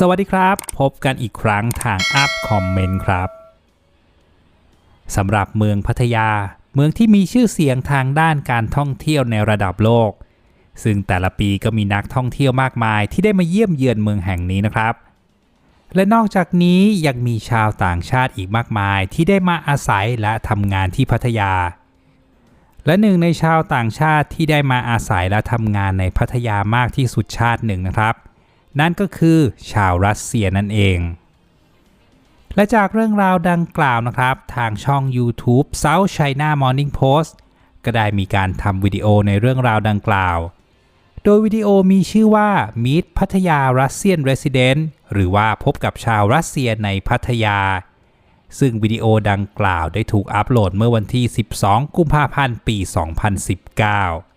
สวัสดีครับ พบกันอีกครั้งทางอัพคอมเมนต์ครับสำหรับเมืองพัทยา เมืองที่มีชื่อเสียงทางด้านการท่องเที่ยวในระดับโลก ซึ่งแต่ละปีก็มีนักท่องเที่ยวมากมายที่ได้มาเยี่ยมเยือนเมืองแห่งนี้นะครับ และนอกจากนี้ยังมีชาวต่างชาติอีกมากมายที่ได้มาอาศัยและทำงานที่พัทยา และหนึ่งในชาวต่างชาติที่ได้มาอาศัยและทำงานในพัทยามากที่สุดชาติหนึ่งนะครับ นั่นก็คือชาวรัสเซียนั่นเอง และจากเรื่องราวดังกล่าวนะครับ ทางช่อง YouTube South China Morning Post ก็ได้มีการทำวิดีโอในเรื่องราวดังกล่าว โดยวิดีโอมีชื่อว่า Meet พัทยา Russian Resident หรือว่าพบกับชาวรัสเซียในพัทยา ซึ่งวิดีโอดังกล่าวได้ถูกอัปโหลดเมื่อวันที่ 12 กุมภาพันธ์ ปี 2019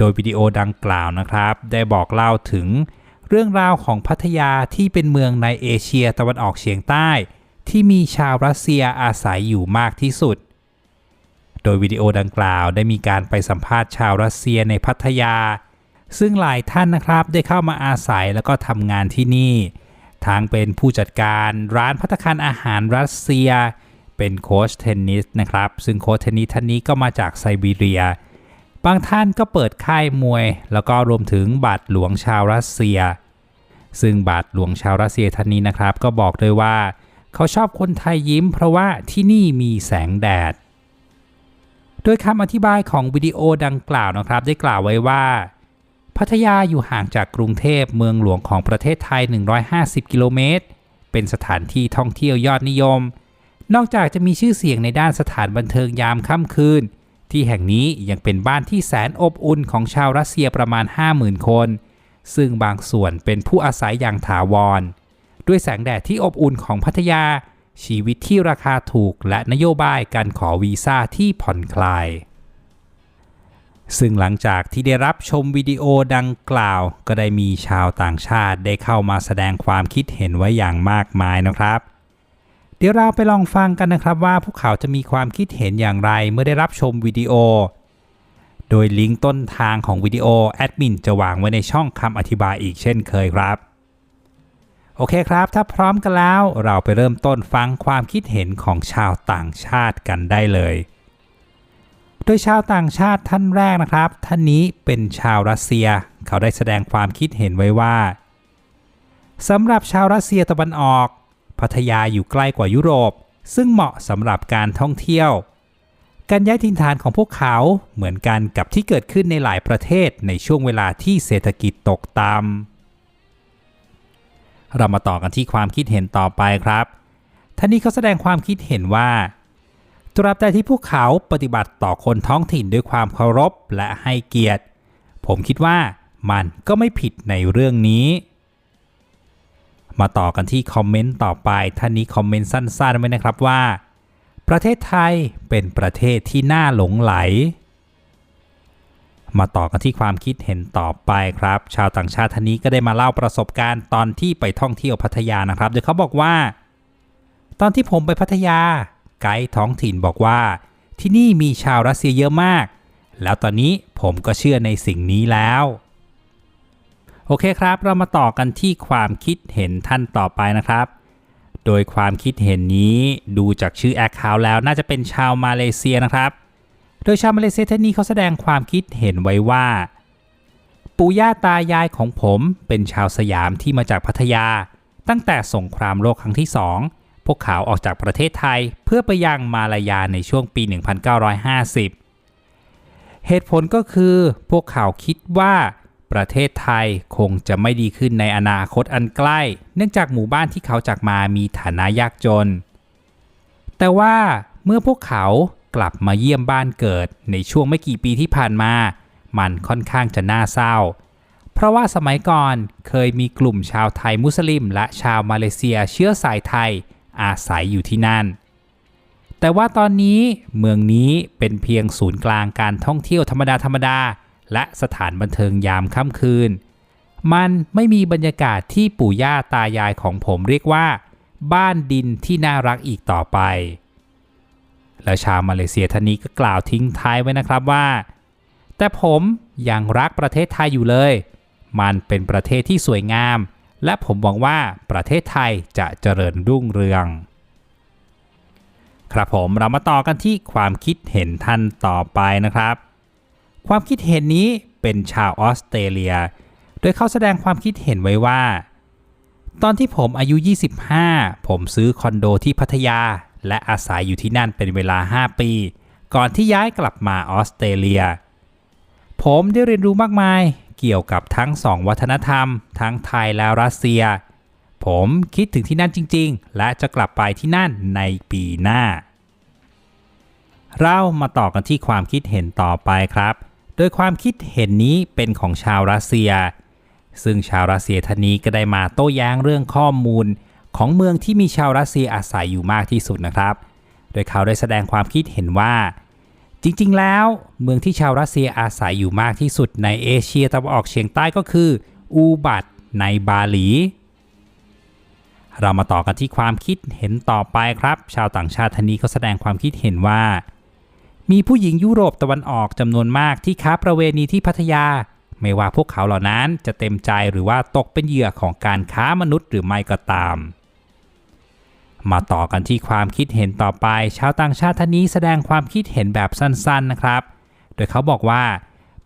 โดยวิดีโอดังกล่าวนะครับ ได้บอกเล่าถึงเรื่องราวของพัทยาที่เป็นเมืองในเอเชียตะวันออกเฉียงใต้ ที่มีชาวรัสเซียอาศัยอยู่มากที่สุด โดยวิดีโอดังกล่าวได้มีการไปสัมภาษณ์ชาวรัสเซียในพัทยา ซึ่งหลายท่านนะครับได้เข้ามาอาศัยแล้วก็ทำงานที่นี่ทั้งเป็นผู้จัดการร้านพัตคารอาหารรัสเซีย เป็นโค้ชเทนนิสนะครับ ซึ่งโค้ชเทนนิสท่านนี้ก็มาจากไซบีเรีย บางท่านก็เปิดค่ายมวย แล้วก็รวมถึงบาทหลวงชาวรัสเซีย ซึ่งบาทหลวงชาวรัสเซียท่านนี้นะครับ ก็บอกด้วยว่า เขาชอบคนไทยยิ้ม เพราะว่าที่นี่มีแสงแดด โดยคำอธิบายของวิดีโอดังกล่าวนะครับ ได้กล่าวไว้ว่า พัทยาอยู่ห่างจากกรุงเทพเมืองหลวงของประเทศไทย 150 กิโลเมตร เป็นสถานที่ท่องเที่ยวยอดนิยม นอกจากจะมีชื่อเสียงในด้านสถานบันเทิงยามค่ำคืน ที่แห่งนี้ยังเป็นบ้านที่แสนอบอุ่นของชาวรัสเซียประมาณ 50,000 คน ซึ่งบางส่วนเป็นผู้อาศัยอย่างถาวร ด้วยแสงแดดที่อบอุ่นของพัทยา ชีวิตที่ราคาถูกและนโยบายการขอวีซ่าที่ผ่อนคลาย ซึ่งหลังจากที่ได้รับชมวิดีโอดังกล่าว ก็ได้มีชาวต่างชาติได้เข้ามาแสดงความคิดเห็นไว้อย่างมากมายนะครับ เดี๋ยวเราไปลองฟังกันนะครับว่าพวกเขาจะมีความคิดเห็นอย่างไรเมื่อได้รับชมวิดีโอ โดยลิงก์ต้นทางของวิดีโอแอดมินจะวางไว้ในช่องคำอธิบายอีกเช่นเคยครับ โอเคครับ ถ้าพร้อมกันแล้วเราไปเริ่มต้นฟังความคิดเห็นของชาวต่างชาติกันได้เลย โดยชาวต่างชาติท่านแรกนะครับ ท่านนี้เป็นชาวรัสเซีย เขาได้แสดงความคิดเห็นไว้ว่าสำหรับชาวรัสเซียตะวันออก พัทยาอยู่ใกล้กว่ายุโรป ซึ่งเหมาะสำหรับการท่องเที่ยว การย้ายถิ่นฐานของพวกเขาเหมือนกันกับที่เกิดขึ้นในหลายประเทศในช่วงเวลาที่เศรษฐกิจตกต่ำเรามาต่อกันที่ความคิดเห็นต่อไปครับท่านนี้เขาแสดงความคิดเห็นว่าตราบใดที่พวกเขาปฏิบัติต่อคนท้องถิ่นด้วยความเคารพและให้เกียรติ ผมคิดว่ามันก็ไม่ผิดในเรื่องนี้ มาต่อกันที่คอมเมนต์ต่อไปท่านนี้คอมเมนต์สั้นๆไว้นะครับว่า ประเทศไทยเป็นประเทศที่น่าหลงไหล มาต่อกันที่ความคิดเห็นต่อไปครับ ชาวต่างชาติท่านนี้ก็ได้มาเล่าประสบการณ์ตอนที่ไปท่องเที่ยวพัทยานะครับโดยเขาบอกว่า ตอนที่ผมไปพัทยา ไกด์ท้องถิ่นบอกว่า ที่นี่มีชาวรัสเซียเยอะมาก แล้วตอนนี้ผมก็เชื่อในสิ่งนี้แล้ว โอเคครับ เรามาต่อกันที่ความคิดเห็นท่านต่อไปนะครับ โดยความคิดเห็นนี้ดูจากชื่อแอคเคาท์แล้วน่าจะเป็นชาวมาเลเซียนะครับ โดยชาวมาเลเซียท่านนี้เขาแสดงความคิดเห็นไว้ว่า ปู่ย่าตายายของผมเป็นชาวสยามที่มาจากพัทยา ตั้งแต่สงครามโลกครั้งที่สองพวกเขาออกจากประเทศไทยเพื่อไปยังมาลายาในช่วงปี 1950 เหตุผลก็คือพวกเขาคิดว่า ประเทศไทยคงจะไม่ดีขึ้นในอนาคตอันใกล้ เนื่องจากหมู่บ้านที่เขาจากมามีฐานะยากจน แต่ว่าเมื่อพวกเขากลับมาเยี่ยมบ้านเกิดในช่วงไม่กี่ปีที่ผ่านมา มันค่อนข้างจะน่าเศร้า เพราะว่าสมัยก่อนเคยมีกลุ่มชาวไทยมุสลิม และชาวมาเลเซียเชื้อสายไทยอาศัยอยู่ที่นั่น แต่ว่าตอนนี้เมืองนี้เป็นเพียงศูนย์กลางการท่องเที่ยวธรรมดาธรรมดา และสถานบันเทิงยามค่ำคืน มันไม่มีบรรยากาศที่ปู่ย่าตายายของผมเรียกว่า บ้านดินที่น่ารักอีกต่อไป แล้วชาวมาเลเซียท่านนี้ก็กล่าวทิ้งท้ายไว้นะครับว่า แต่ผมยังรักประเทศไทยอยู่เลย มันเป็นประเทศที่สวยงาม และผมหวังว่าประเทศไทยจะเจริญรุ่งเรืองครับผมเรามาต่อกันที่ความคิดเห็นท่านต่อไปนะครับ ความคิดเห็นนี้เป็นชาวออสเตรเลีย โดยเขาแสดงความคิดเห็นไว้ว่า ตอนที่ผมอายุ 25 ผมซื้อคอนโดที่พัทยา และอาศัยอยู่ที่นั่นเป็นเวลา 5 ปี ก่อนที่ย้ายกลับมาออสเตรเลีย ผมได้เรียนรู้มากมายเกี่ยวกับทั้งสองวัฒนธรรม ทั้งไทยและรัสเซีย ผมคิดถึงที่นั่นจริง ๆ และจะกลับไปที่นั่นในปีหน้า เรามาต่อกันที่ความคิดเห็นต่อไปครับ โดยความคิดเห็นนี้เป็นของชาวรัสเซีย ซึ่งชาวรัสเซียท่านนี้ก็ได้มาโต้แย้งเรื่องข้อมูล ของเมืองที่มีชาวรัสเซียอาศัยอยู่มากที่สุดนะครับ โดยเขาได้แสดงความคิดเห็นว่า จริงๆ แล้ว เมืองที่ชาวรัสเซียอาศัยอยู่มากที่สุดในเอเชียตะวันออกเฉียงใต้ก็คือ อูบัตในบาหลี เรามาต่อกันที่ความคิดเห็นต่อไปครับ ชาวต่างชาติท่านนี้ก็แสดงความคิดเห็นว่า มีผู้หญิงยุโรปตะวันออกจำนวนมากที่ค้าประเวณีที่พัทยา ไม่ว่าพวกเขาเหล่านั้นจะเต็มใจหรือว่าตกเป็นเหยื่อของการค้ามนุษย์หรือไม่ก็ตาม มาต่อกันที่ความคิดเห็นต่อไป ชาวต่างชาติท่านนี้แสดงความคิดเห็นแบบสั้นๆนะครับ โดยเขาบอกว่า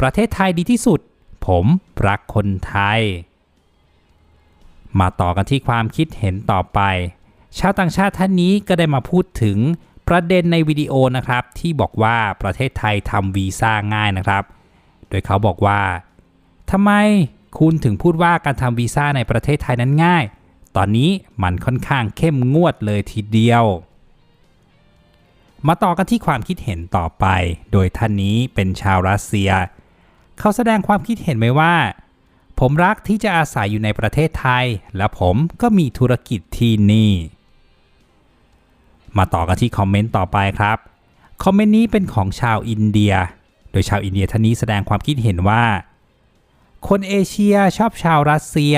ประเทศไทยดีที่สุด ผมรักคนไทย มาต่อกันที่ความคิดเห็นต่อไป ชาวต่างชาติท่านนี้ก็ได้มาพูดถึง ประเด็นในวิดีโอนะครับที่บอกว่าประเทศไทยทำวีซ่าง่ายนะครับ โดยเขาบอกว่าทำไมคุณถึงพูดว่าการทำวีซ่าในประเทศไทยนั้นง่าย ตอนนี้มันค่อนข้างเข้มงวดเลยทีเดียว มาต่อกันที่ความคิดเห็นต่อไป โดยท่านนี้เป็นชาวรัสเซีย เขาแสดงความคิดเห็นไว้ว่า ผมรักที่จะอาศัยอยู่ในประเทศไทย และผมก็มีธุรกิจที่นี่ มาต่อกันที่คอมเมนต์ต่อไปครับ คอมเมนต์นี้เป็นของชาวอินเดีย โดยชาวอินเดียท่านนี้แสดงความคิดเห็นว่า คนเอเชียชอบชาวรัสเซีย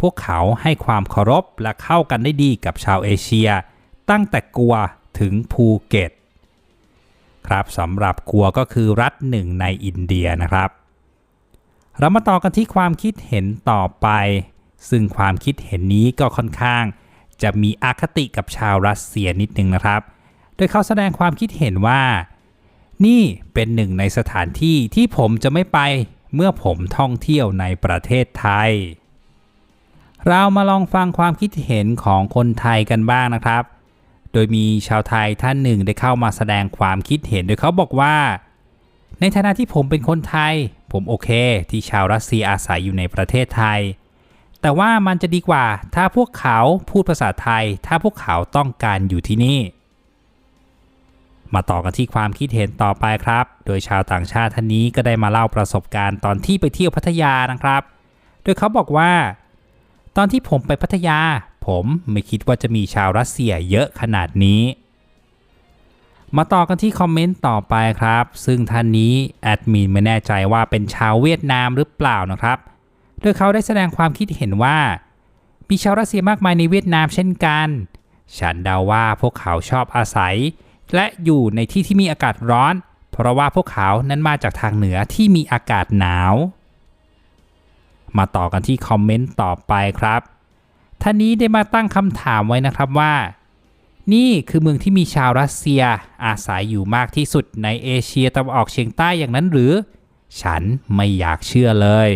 พวกเขาให้ความเคารพและเข้ากันได้ดีกับชาวเอเชีย ตั้งแต่กัวถึงภูเก็ต ครับสำหรับกัวก็คือรัฐหนึ่งในอินเดียนะครับ เรามาต่อกันที่ความคิดเห็นต่อไป ซึ่งความคิดเห็นนี้ก็ค่อนข้าง จะมีอคติกับชาวรัสเซียนิดนึงนะครับ โดยเขาแสดงความคิดเห็นว่า นี่เป็นหนึ่งในสถานที่ที่ผมจะไม่ไปเมื่อผมท่องเที่ยวในประเทศไทย เรามาลองฟังความคิดเห็นของคนไทยกันบ้างนะครับ โดยมีชาวไทยท่านหนึ่งได้เข้ามาแสดงความคิดเห็น โดยเขาบอกว่า ในฐานะที่ผมเป็นคนไทย ผมโอเค ที่ชาวรัสเซียอาศัยอยู่ในประเทศไทย แต่ว่ามันจะดีกว่าถ้าพวกเขาพูดภาษาไทย ถ้าพวกเขาต้องการอยู่ที่นี่ มาต่อกันที่ความคิดเห็นต่อไปครับ โดยชาวต่างชาติท่านนี้ก็ได้มาเล่าประสบการณ์ตอนที่ไปเที่ยวพัทยานะครับ โดยเขาบอกว่า ตอนที่ผมไปพัทยา ผมไม่คิดว่าจะมีชาวรัสเซียเยอะขนาดนี้ มาต่อกันที่คอมเมนต์ต่อไปครับ ซึ่งท่านนี้แอดมินไม่แน่ใจว่าเป็นชาวเวียดนามหรือเปล่านะครับ โดยเขาได้แสดงความคิดเห็นว่า มีชาวรัสเซียมากมายในเวียดนามเช่นกัน ฉันเดาว่าพวกเขาชอบอาศัย และอยู่ในที่ที่มีอากาศร้อน เพราะว่าพวกเขานั้นมาจากทางเหนือที่มีอากาศหนาว มาต่อกันที่คอมเมนต์ต่อไปครับท่านนี้ได้มาตั้งคำถามไว้นะครับว่า นี่คือเมืองที่มีชาวรัสเซียอาศัยอยู่มากที่สุดในเอเชียตะวันออกเฉียงใต้อย่างนั้นหรือ ฉันไม่อยากเชื่อเลย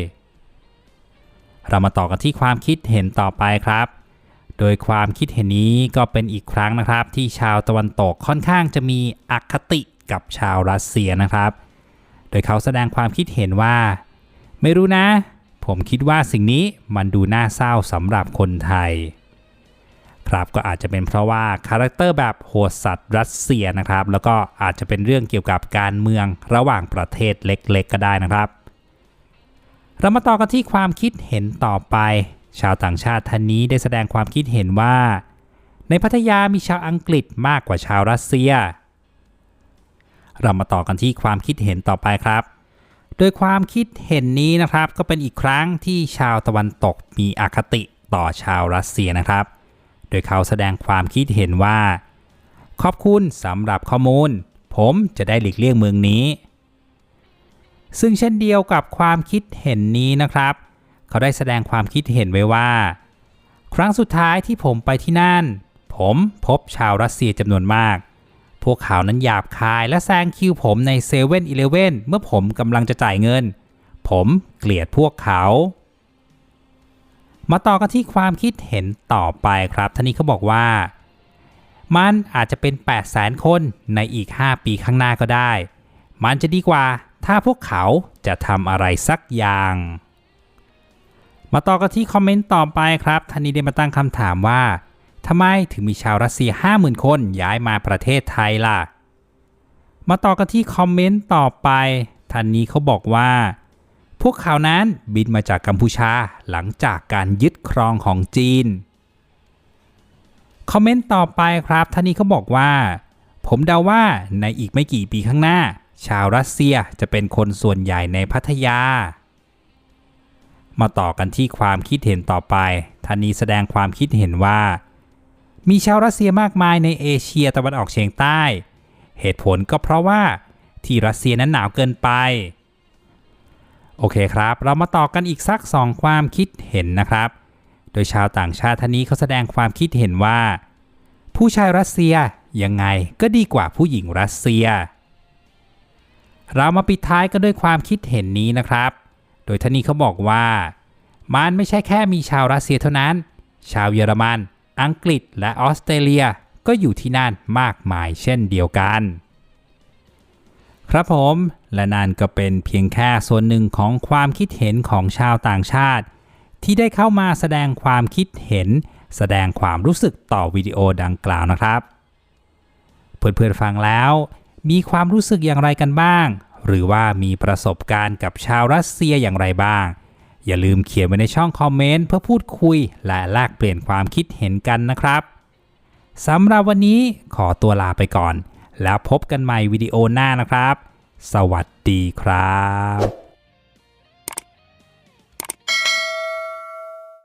เรามาต่อกันที่ความคิดเห็นต่อไปครับ โดยความคิดเห็นนี้ก็เป็นอีกครั้งนะครับ ที่ชาวตะวันตกค่อนข้างจะมีอคติกับชาวรัสเซียนะครับ โดยเขาแสดงความคิดเห็นว่า ไม่รู้นะ ผมคิดว่าสิ่งนี้มันดูน่าเศร้าสำหรับคนไทย ครับก็อาจจะเป็นเพราะว่าคาแรคเตอร์แบบโหดสัตว์รัสเซียนะครับ แล้วก็อาจจะเป็นเรื่องเกี่ยวกับการเมืองระหว่างประเทศเล็กๆ ก็ได้นะครับ เรามาต่อกันที่ความคิดเห็นต่อไป ชาวต่างชาติท่านนี้ได้แสดงความคิดเห็นว่า ในพัทยามีชาวอังกฤษมากกว่าชาวรัสเซีย เรามาต่อกันที่ความคิดเห็นต่อไปครับ โดยความคิดเห็นนี้นะครับ ก็เป็นอีกครั้งที่ชาวตะวันตกมีอคติต่อชาวรัสเซียนะครับ โดยเขาแสดงความคิดเห็นว่า ขอบคุณสำหรับข้อมูล ผมจะได้หลีกเลี่ยงเมืองนี้ ซึ่งเช่นเดียวกับความคิดเห็นนี้นะครับ เขาได้แสดงความคิดเห็นไว้ว่า ครั้งสุดท้ายที่ผมไปที่นั่น ผมพบชาวรัสเซียจำนวนมาก พวกเขานั้นหยาบคายและแซงคิวผมในเซเว่นอีเลเว่นเมื่อผมกำลังจะจ่ายเงิน ผมเกลียดพวกเขา มาต่อกันที่ความคิดเห็นต่อไปครับท่านนี้เขาบอกว่า มันอาจจะเป็น 8 0 0แสนคนในอีก 5 ปีข้างหน้าก็ได้ มันจะดีกว่า ถ้าพวกเขาจะทำอะไรสักอย่าง มาต่อกันที่คอมเมนต์ต่อไปครับท่านนี้ได้มาตั้งคำถามว่าทำไมถึงมีชาวรัสเซีย 50,000 คนย้ายมาประเทศไทยล่ะ มาต่อกันที่คอมเมนต์ต่อไปท่านนี้เขาบอกว่า พวกเขานั้นบินมาจากกัมพูชาหลังจากการยึดครองของจีน คอมเมนต์ต่อไปครับท่านนี้เขาบอกว่า ผมเดาว่าในอีกไม่กี่ปีข้างหน้า ชาวรัสเซียจะเป็นคนส่วนใหญ่ในพัทยา มาต่อกันที่ความคิดเห็นต่อไปท่านนี้แสดงความคิดเห็นว่า มีชาวรัสเซียมากมายในเอเชียตะวันออกเฉียงใต้ เหตุผลก็เพราะว่าที่รัสเซียนั้นหนาวเกินไป โอเคครับ เรามาต่อกันอีกสักสองความคิดเห็นนะครับ โดยชาวต่างชาติท่านนี้เขาแสดงความคิดเห็นว่า ผู้ชายรัสเซียยังไงก็ดีกว่าผู้หญิงรัสเซีย เรามาปิดท้ายกันด้วยความคิดเห็นนี้นะครับ โดยท่านนี้เขาบอกว่า มันไม่ใช่แค่มีชาวรัสเซียเท่านั้น ชาวเยอรมัน อังกฤษ และออสเตรเลียก็อยู่ที่นั่นมากมายเช่นเดียวกัน ครับผมและนั่นก็เป็นเพียงแค่ส่วนหนึ่งของความคิดเห็นของชาวต่างชาติ ที่ได้เข้ามาแสดงความคิดเห็น แสดงความรู้สึกต่อวิดีโอดังกล่าวนะครับ เพื่อนๆฟังแล้ว มีความรู้สึกอย่างไรกันบ้าง หรือว่ามีประสบการณ์กับชาวรัสเซียอย่างไรบ้าง อย่าลืมเขียนไว้ในช่องคอมเมนต์เพื่อพูดคุย และแลกเปลี่ยนความคิดเห็นกันนะครับสำหรับวันนี้ขอตัวลาไปก่อน แล้วพบกันใหม่วิดีโอหน้านะครับ สวัสดีครับ